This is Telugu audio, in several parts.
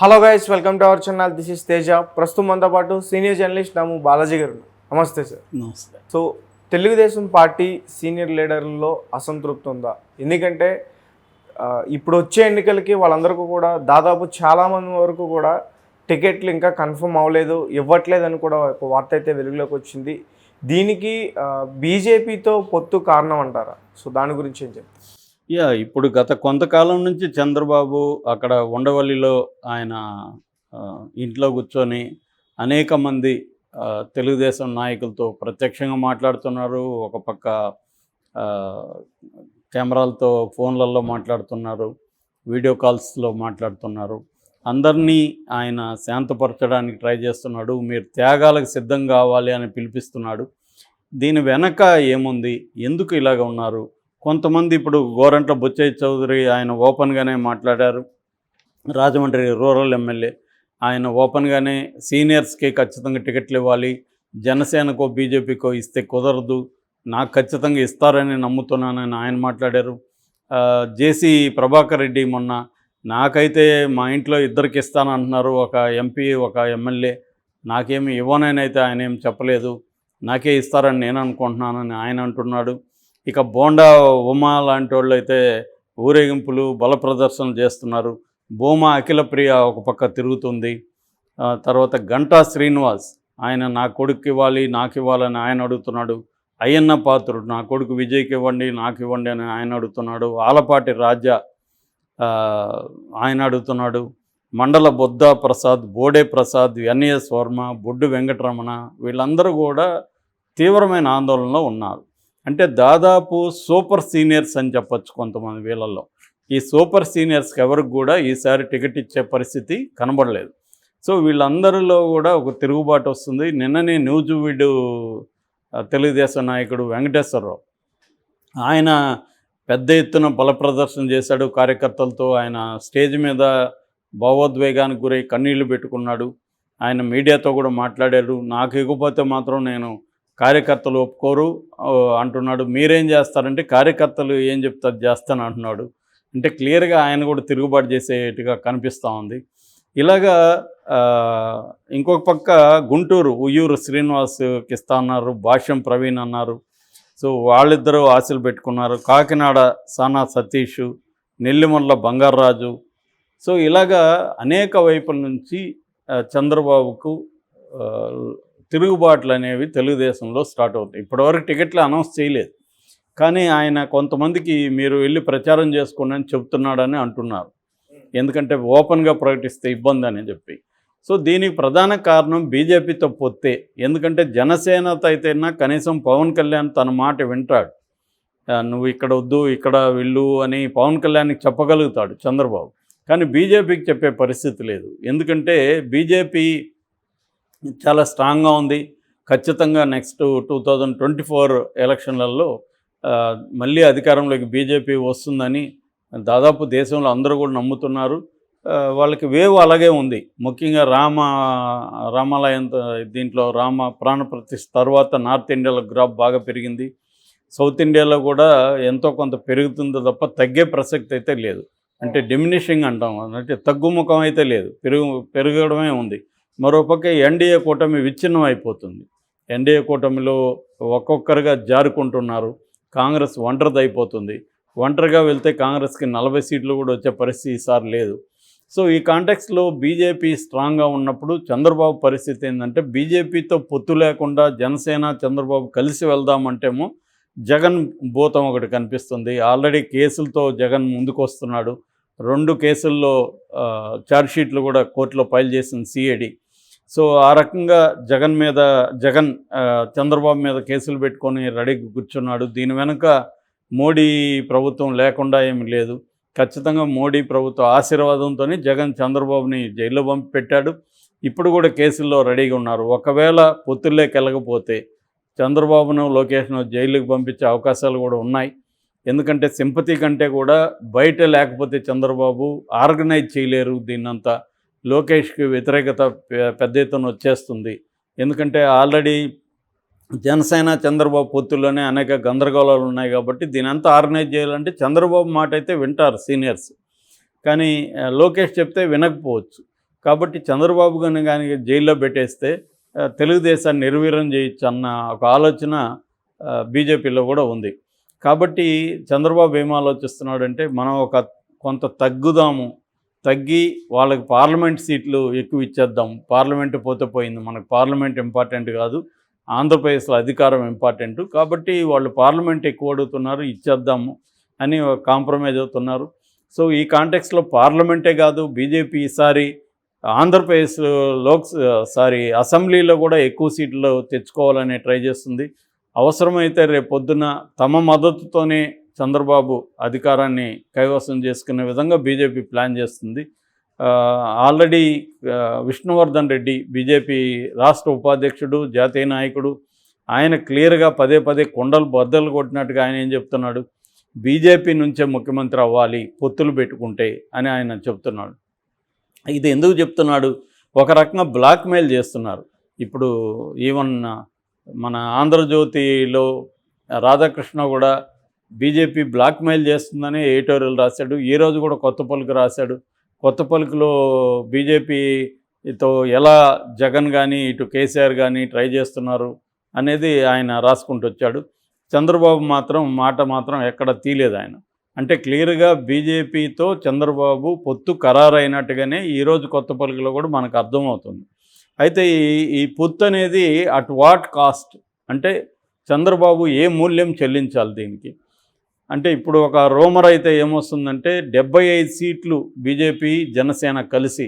Hello guys welcome to our channel this is Teja ప్రస్తుతం మనతో పాటు సీనియర్ జర్నలిస్ట్ నాము బాలాజీ గారు. నమస్తే సార్ నమస్తే. సో తెలుగుదేశం పార్టీ సీనియర్ లీడర్లలో అసంతృప్తి ఉందా? ఎందుకంటే ఇప్పుడు వచ్చే ఎన్నికలకి వాళ్ళందరికీ కూడా దాదాపు చాలామంది వరకు కూడా టికెట్లు ఇంకా కన్ఫర్మ్ అవ్వలేదు ఇవ్వట్లేదని కూడా ఒక వార్త అయితే వెలుగులోకి వచ్చింది. దీనికి బీజేపీతో పొత్తు కారణం అంటారా? సో దాని గురించి ఏం చెప్తారు? యా ఇప్పుడు గత కొంతకాలం నుంచి చంద్రబాబు అక్కడ ఉండవల్లిలో ఆయన ఇంట్లో కూర్చొని అనేక మంది తెలుగుదేశం నాయకులతో ప్రత్యక్షంగా మాట్లాడుతున్నారు. ఒక పక్క కెమెరాలతో ఫోన్లలో మాట్లాడుతున్నారు. వీడియో కాల్స్లో మాట్లాడుతున్నారు. అందరినీ ఆయన శాంతపరచడానికి ట్రై చేస్తున్నాడు. మీరు త్యాగాలకు సిద్ధం కావాలి అని పిలిపిస్తున్నాడు. దీని వెనక ఏముంది? ఎందుకు ఇలాగ ఉన్నారు? కొంతమంది ఇప్పుడు గోరంట్ల బుచ్చయ్య చౌదరి ఆయన ఓపెన్గానే మాట్లాడారు. Rajahmundry rural MLA. ఆయన ఓపెన్గానే సీనియర్స్కి ఖచ్చితంగా టికెట్లు ఇవ్వాలి. జనసేనకో బీజేపీకో ఇస్తే కుదరదు. నాకు ఖచ్చితంగా ఇస్తారని నమ్ముతున్నానని ఆయన మాట్లాడారు. జేసీ ప్రభాకర్ రెడ్డి మొన్న నాకైతే మా ఇంట్లో ఇద్దరికి ఇస్తానంటున్నారు. ఒక ఎంపీ ఒక ఎమ్మెల్యే. నాకేమి ఇవ్వనని అయితే ఆయన ఏం చెప్పలేదు. నాకే ఇస్తారని నేను అనుకుంటున్నానని ఆయన అంటున్నాడు. ఇక బోండా ఉమా లాంటి వాళ్ళు అయితే ఊరేగింపులు బల ప్రదర్శనలు చేస్తున్నారు. భూమా అఖిలప్రియ ఒక పక్క తిరుగుతుంది. తర్వాత గంటా శ్రీనివాస్ ఆయన నా కొడుకు ఇవ్వాలి నాకు ఇవ్వాలని ఆయన అడుగుతున్నాడు. అయ్యన్న పాత్రుడు నా కొడుకు విజయ్కి ఇవ్వండి నాకు ఇవ్వండి అని ఆయన అడుగుతున్నాడు. ఆలపాటి రాజా ఆయన అడుగుతున్నాడు. మండల బొద్ద ప్రసాద్ బోడే ప్రసాద్ ఎన్ఎస్ వర్మ బొడ్డు వెంకటరమణ వీళ్ళందరూ కూడా తీవ్రమైన ఆందోళనలో ఉన్నారు. అంటే దాదాపు సూపర్ సీనియర్స్ అని చెప్పొచ్చు కొంతమంది వీళ్ళల్లో. ఈ సూపర్ సీనియర్స్కి ఎవరికి కూడా ఈసారి టికెట్ ఇచ్చే పరిస్థితి కనబడలేదు. సో వీళ్ళందరిలో కూడా ఒక తిరుగుబాటు వస్తుంది. నిన్ననే న్యూజ్ వీడు తెలుగుదేశం నాయకుడు వెంకటేశ్వరరావు. ఆయన పెద్ద ఎత్తున బల ప్రదర్శన చేశాడు. కార్యకర్తలతో ఆయన స్టేజ్ మీద భావోద్వేగానికి గురై కన్నీళ్ళు పెట్టుకున్నాడు. ఆయన మీడియాతో కూడా మాట్లాడాడు నాకు ఇవ్వకపోతే మాత్రం నేను కార్యకర్తలు ఒప్పుకోరు. అంటున్నాడు మీరేం చేస్తారంటే కార్యకర్తలు ఏం చెప్తారు చేస్తాను అంటున్నాడు. అంటే క్లియర్గా ఆయన కూడా తిరుగుబాటు చేసేట్టుగా కనిపిస్తూ ఉంది. ఇలాగా ఇంకొక పక్క గుంటూరు ఉయ్యూరు శ్రీనివాస్ కిస్తా అన్నారు భాష్యం ప్రవీణ్ అన్నారు. సో వాళ్ళిద్దరూ ఆశలు పెట్టుకున్నారు. కాకినాడ సానా సతీష్ నెల్లిమల్ల బంగారాజు. సో ఇలాగా అనేక వైపుల నుంచి చంద్రబాబుకు తిరుగుబాట్లు అనేవి తెలుగుదేశంలో స్టార్ట్ అవుతాయి. ఇప్పటివరకు టికెట్లు అనౌన్స్ చేయలేదు. కానీ ఆయన కొంతమందికి మీరు వెళ్ళి ప్రచారం చేసుకోండి అని చెప్తున్నాడని అంటున్నారు. ఎందుకంటే ఓపెన్గా ప్రకటిస్తే ఇబ్బంది అని చెప్పి. సో దీనికి ప్రధాన కారణం బీజేపీతో పొత్తే. ఎందుకంటే జనసేనతో అయితేనా కనీసం పవన్ కళ్యాణ్ తన మాట వింటాడు. నువ్వు ఇక్కడ వద్దు ఇక్కడ వెళ్ళు అని పవన్ కళ్యాణ్కి చెప్పగలుగుతాడు చంద్రబాబు. కానీ బీజేపీకి చెప్పే పరిస్థితి లేదు. ఎందుకంటే బీజేపీ చాలా స్ట్రాంగ్గా ఉంది. ఖచ్చితంగా next two thousand twenty four ఎలక్షన్లలో మళ్ళీ అధికారంలోకి బీజేపీ వస్తుందని దాదాపు దేశంలో అందరూ కూడా నమ్ముతున్నారు. వాళ్ళకి వేవ్ అలాగే ఉంది. ముఖ్యంగా రామ రామాలయం దీంట్లో రామ ప్రాణప్రతిష్ఠ తర్వాత నార్త్ ఇండియాలో గ్రాఫ్ బాగా పెరిగింది. సౌత్ ఇండియాలో కూడా ఎంతో కొంత పెరుగుతుందో తప్ప తగ్గే ప్రసక్తి అయితే లేదు. అంటే డిమినిషింగ్ అంటాం. అంటే తగ్గుముఖం అయితే లేదు. పెరుగు పెరగడమే ఉంది. మరోపక్క ఎన్డీఏ కూటమి విచ్ఛిన్నం అయిపోతుంది ఎన్డీఏ కూటమిలో ఒక్కొక్కరుగా జారుకుంటున్నారు. కాంగ్రెస్ ఒంటరిది అయిపోతుంది ఒంటరిగా వెళ్తే కాంగ్రెస్కి నలభై సీట్లు కూడా వచ్చే పరిస్థితి ఈసారి లేదు. సో ఈ కాంటెక్స్లో బీజేపీ స్ట్రాంగ్గా ఉన్నప్పుడు చంద్రబాబు పరిస్థితి ఏంటంటే బీజేపీతో పొత్తు లేకుండా జనసేన చంద్రబాబు కలిసి వెళ్దామంటేమో జగన్ భూతం ఒకటి కనిపిస్తుంది. ఆల్రెడీ కేసులతో జగన్ ముందుకు వస్తున్నాడు రెండు కేసుల్లో ఛార్జ్షీట్లు కూడా కోర్టులో ఫైల్ చేసింది సిఐడి సో ఆ రకంగా జగన్ మీద జగన్ చంద్రబాబు మీద కేసులు పెట్టుకొని రెడీకి కూర్చున్నాడు. దీని వెనుక మోడీ ప్రభుత్వం లేకుండా ఏమి లేదు. ఖచ్చితంగా మోడీ ప్రభుత్వ ఆశీర్వాదంతోనే జగన్ చంద్రబాబుని జైల్లో పంపి పెట్టాడు ఇప్పుడు కూడా కేసుల్లో రెడీగా ఉన్నారు. ఒకవేళ పొత్తుల్లోకి వెళ్ళకపోతే చంద్రబాబును లోకేష్ను జైలుకి పంపించే అవకాశాలు కూడా ఉన్నాయి. ఎందుకంటే సింపతి కంటే కూడా బయట లేకపోతే చంద్రబాబు ఆర్గనైజ్ చేయలేరు దీన్నంతా. లోకేష్కి వ్యతిరేకత పె- పెద్ద ఎత్తున వచ్చేస్తుంది. ఎందుకంటే ఆల్రెడీ జనసేన చంద్రబాబు పొత్తుల్లోనే అనేక గందరగోళాలు ఉన్నాయి కాబట్టి దీని అంతా ఆర్గనైజ్ చేయాలంటే చంద్రబాబు మాట అయితే వింటారు సీనియర్స్. కానీ లోకేష్ చెప్తే వినకపోవచ్చు. కాబట్టి చంద్రబాబు గారిని కానీ జైల్లో పెట్టేస్తే తెలుగుదేశాన్ని నిర్వీర్యం చేయొచ్చు అన్న ఒక ఆలోచన బీజేపీలో కూడా ఉంది. కాబట్టి చంద్రబాబు ఏం ఆలోచిస్తున్నాడంటే మనం ఒక కొంత తగ్గుదాము తగ్గి వాళ్ళకి పార్లమెంట్ సీట్లు ఎక్కువ ఇచ్చేద్దాం. పార్లమెంట్ పోతే పోయింది. మనకు పార్లమెంట్ ఇంపార్టెంట్ కాదు. ఆంధ్రప్రదేశ్లో అధికారం ఇంపార్టెంట్ కాబట్టి వాళ్ళు పార్లమెంట్ ఎక్కువ అడుగుతున్నారు ఇచ్చేద్దాము అని కాంప్రమైజ్ అవుతున్నారు. సో ఈ కాంటెక్స్లో పార్లమెంటే కాదు బీజేపీ ఈసారి ఆంధ్రప్రదేశ్ లోక్ సారీ అసెంబ్లీలో కూడా ఎక్కువ సీట్లు తెచ్చుకోవాలని ట్రై చేస్తుంది. అవసరమైతే రేపు పొద్దున తమ మద్దతుతోనే చంద్రబాబు అధికారాన్ని కైవసం చేసుకునే విధంగా బీజేపీ ప్లాన్ చేస్తుంది. ఆల్రెడీ విష్ణువర్ధన్ రెడ్డి బీజేపీ రాష్ట్ర ఉపాధ్యక్షుడు జాతీయ నాయకుడు. ఆయన క్లియర్గా పదే పదే కొండలు బద్దలు కొట్టినట్టుగా ఆయన ఏం చెప్తున్నాడు? బీజేపీ నుంచే ముఖ్యమంత్రి అవ్వాలి పొత్తులు పెట్టుకుంటే అని ఆయన చెప్తున్నాడు. ఇది ఎందుకు చెప్తున్నాడు? ఒక రకంగా బ్లాక్మెయిల్ చేస్తున్నారు. ఇప్పుడు ఈవన్ మన ఆంధ్రజ్యోతిలో రాధాకృష్ణ కూడా బీజేపీ బ్లాక్మెయిల్ చేస్తుందని ఎడిటోరియల్ రాశాడు. ఈరోజు కూడా కొత్త పలుకు రాశాడు. కొత్త పలుకులో బీజేపీతో ఎలా జగన్ కానీ ఇటు కేసీఆర్ కానీ ట్రై చేస్తున్నారు అనేది ఆయన రాసుకుంటూ వచ్చాడు. చంద్రబాబు మాత్రం మాట మాత్రం ఎక్కడ తీలేదు ఆయన. అంటే క్లియర్గా బీజేపీతో చంద్రబాబు పొత్తు ఖరారైనట్టుగానే ఈరోజు కొత్త పలుకులో కూడా మనకు అర్థమవుతుంది. అయితే ఈ ఈ పొత్తు అనేది అట్ వాట్ కాస్ట్? అంటే చంద్రబాబు ఏ మూల్యం చెల్లించాలి దీనికి? అంటే ఇప్పుడు ఒక రోమర్ అయితే ఏమొస్తుందంటే డెబ్బై ఐదు సీట్లు బీజేపీ జనసేన కలిసి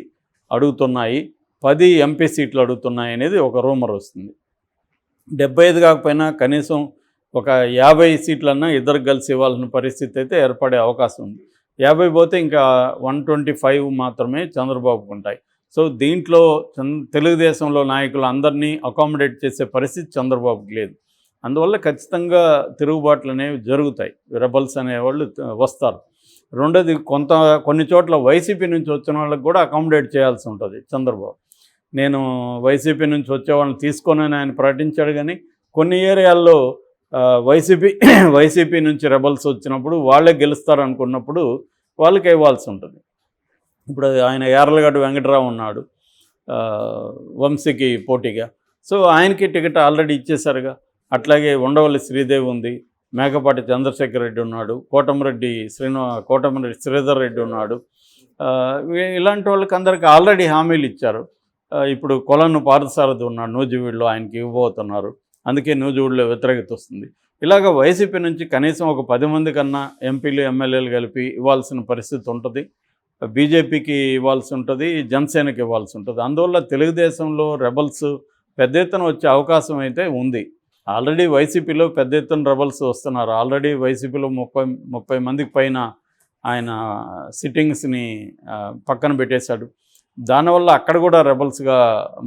అడుగుతున్నాయి. పది ఎంపీ సీట్లు అడుగుతున్నాయి అనేది ఒక రూమర్ వస్తుంది. డెబ్బై ఐదు కాకపోయినా కనీసం ఒక యాభై సీట్లన్నా ఇద్దరు కలిసి ఇవ్వాల్సిన పరిస్థితి అయితే ఏర్పడే అవకాశం ఉంది. యాభై పోతే ఇంకా వన్ ట్వంటీ ఫైవ్ మాత్రమే చంద్రబాబుకు ఉంటాయి. సో దీంట్లో తెలుగుదేశంలో నాయకులు అందరినీ అకామిడేట్ చేసే పరిస్థితి చంద్రబాబుకి లేదు. అందువల్ల ఖచ్చితంగా తిరుగుబాట్లు అనేవి జరుగుతాయి. రెబల్స్ అనేవాళ్ళు వస్తారు. రెండోది కొంత కొన్ని చోట్ల వైసీపీ నుంచి వచ్చిన వాళ్ళకి కూడా అకామిడేట్ చేయాల్సి ఉంటుంది చంద్రబాబు. నేను వైసీపీ నుంచి వచ్చే వాళ్ళని తీసుకోనని ఆయన ప్రకటించాడు కానీ కొన్ని ఏరియాల్లో వైసీపీ వైసీపీ నుంచి రెబల్స్ వచ్చినప్పుడు వాళ్ళే గెలుస్తారు అనుకున్నప్పుడు వాళ్ళకి ఇవ్వాల్సి ఉంటుంది. ఇప్పుడు ఆయన యార్లగడ్డ వెంకటరావు ఉన్నాడు వంశీకి పోటీగా. సో ఆయనకి టికెట్ ఆల్రెడీ ఇచ్చేశారుగా. అట్లాగే ఉండవల్లి శ్రీదేవి ఉంది మేకపాటి చంద్రశేఖర్ రెడ్డి ఉన్నాడు కోటమిరెడ్డి శ్రీను కోటమిరెడ్డి శ్రీధర్ రెడ్డి ఉన్నాడు. ఇలాంటి వాళ్ళకి అందరికి ఆల్రెడీ హామీలు ఇచ్చారు. ఇప్పుడు కొలను పార్థసారథి ఉన్నాడు నూజివీడులో ఆయనకి ఇవ్వబోతున్నారు. అందుకే నూజివీడులో వ్యతిరేకత వస్తుంది. ఇలాగ వైసీపీ నుంచి కనీసం ఒక పది మంది కన్నా ఎంపీలు ఎమ్మెల్యేలు కలిపి ఇవ్వాల్సిన పరిస్థితి ఉంటుంది. బీజేపీకి ఇవ్వాల్సి ఉంటుంది జనసేనకి ఇవ్వాల్సి ఉంటుంది. అందువల్ల తెలుగుదేశంలో రెబల్స్ పెద్ద ఎత్తున వచ్చే అవకాశం అయితే ఉంది. ఆల్రెడీ వైసీపీలో పెద్ద ఎత్తున రెబల్స్ వస్తున్నారు. ఆల్రెడీ వైసీపీలో ముప్పై ముప్పై మందికి పైన ఆయన సిట్టింగ్స్ని పక్కన పెట్టేశాడు. దానివల్ల అక్కడ కూడా రెబల్స్గా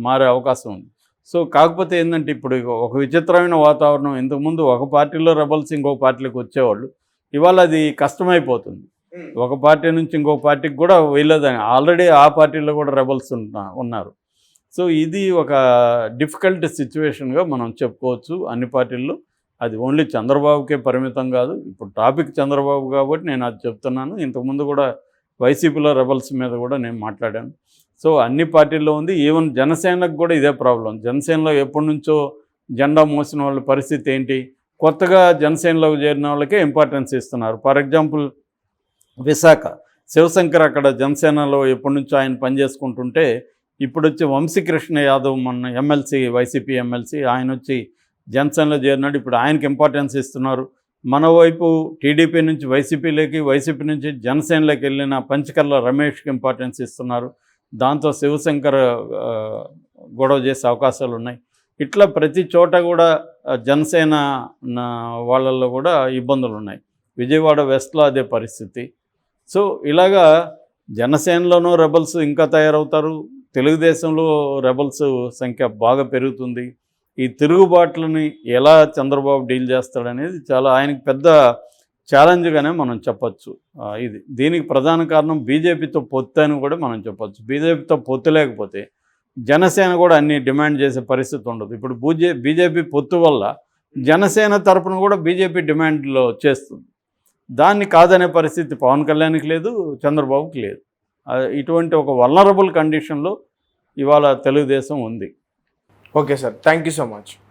మారే అవకాశం ఉంది. సో కాకపోతే ఏంటంటే ఇప్పుడు ఒక విచిత్రమైన వాతావరణం. ఇంతకుముందు ఒక పార్టీలో రెబల్స్ ఇంకొక పార్టీలోకి వచ్చేవాళ్ళు. ఇవాళ అది కష్టమైపోతుంది. ఒక పార్టీ నుంచి ఇంకో పార్టీకి కూడా వెళ్ళదని ఆల్రెడీ ఆ పార్టీలో కూడా రెబల్స్ ఉన్నా ఉన్నారు. సో ఇది ఒక డిఫికల్ట్ సిచ్యువేషన్గా మనం చెప్పుకోవచ్చు అన్ని పార్టీల్లో. అది ఓన్లీ చంద్రబాబుకే పరిమితం కాదు. ఇప్పుడు టాపిక్ చంద్రబాబు కాబట్టి నేను అది చెప్తున్నాను. ఇంతకుముందు కూడా వైసీపీలో రెబల్స్ మీద కూడా నేను మాట్లాడాను. సో అన్ని పార్టీల్లో ఉంది. ఈవెన్ జనసేనకు కూడా ఇదే ప్రాబ్లం. జనసేనలో ఎప్పటి నుంచో జెండా మోసిన వాళ్ళ పరిస్థితి ఏంటి? కొత్తగా జనసేనలోకి చేరిన వాళ్ళకే ఇంపార్టెన్స్ ఇస్తున్నారు. For example Visakha. శివశంకర్ అక్కడ జనసేనలో ఎప్పటి నుంచో ఆయన పనిచేసుకుంటుంటే ఇప్పుడు వచ్చి వంశీకృష్ణ యాదవ్ మొన్న ఎమ్మెల్సీ వైసీపీ ఎమ్మెల్సీ ఆయన వచ్చి జనసేనలో చేరినాడు. ఇప్పుడు ఆయనకి ఇంపార్టెన్స్ ఇస్తున్నారు. మన వైపు టీడీపీ నుంచి వైసీపీలోకి వైసీపీ నుంచి జనసేనలోకి వెళ్ళిన పంచకర్ల రమేష్కి ఇంపార్టెన్స్ ఇస్తున్నారు. దాంతో శివశంకర్ గొడవ చేసే అవకాశాలు ఉన్నాయి. ఇట్లా ప్రతి చోట కూడా జనసేన నా- వాళ్ళల్లో కూడా ఇబ్బందులు ఉన్నాయి. విజయవాడ వెస్ట్లో అదే పరిస్థితి. సో ఇలాగా జనసేనలోనూ రెబల్స్ ఇంకా తయారవుతారు. తెలుగుదేశంలో రెబల్స్ సంఖ్య బాగా పెరుగుతుంది. ఈ తిరుగుబాట్లని ఎలా చంద్రబాబు డీల్ చేస్తాడనేది చాలా ఆయనకి పెద్ద ఛాలెంజ్గానే మనం చెప్పచ్చు. ఇది దీనికి ప్రధాన కారణం బీజేపీతో పొత్తు అని కూడా మనం చెప్పచ్చు. బీజేపీతో పొత్తు లేకపోతే జనసేన కూడా అన్ని డిమాండ్ చేసే పరిస్థితి ఉండదు. ఇప్పుడు బూజే బీజేపీ పొత్తు వల్ల జనసేన తరపున కూడా బీజేపీ డిమాండ్లో చేస్తుంది. దాన్ని కాదనే పరిస్థితి పవన్ కళ్యాణ్కి లేదు చంద్రబాబుకి లేదు. ఇటువంటి ఒక వల్నరబుల్ కండిషన్లో ఇవాళ తెలుగుదేశం ఉంది. Okay sir. Thank you so much.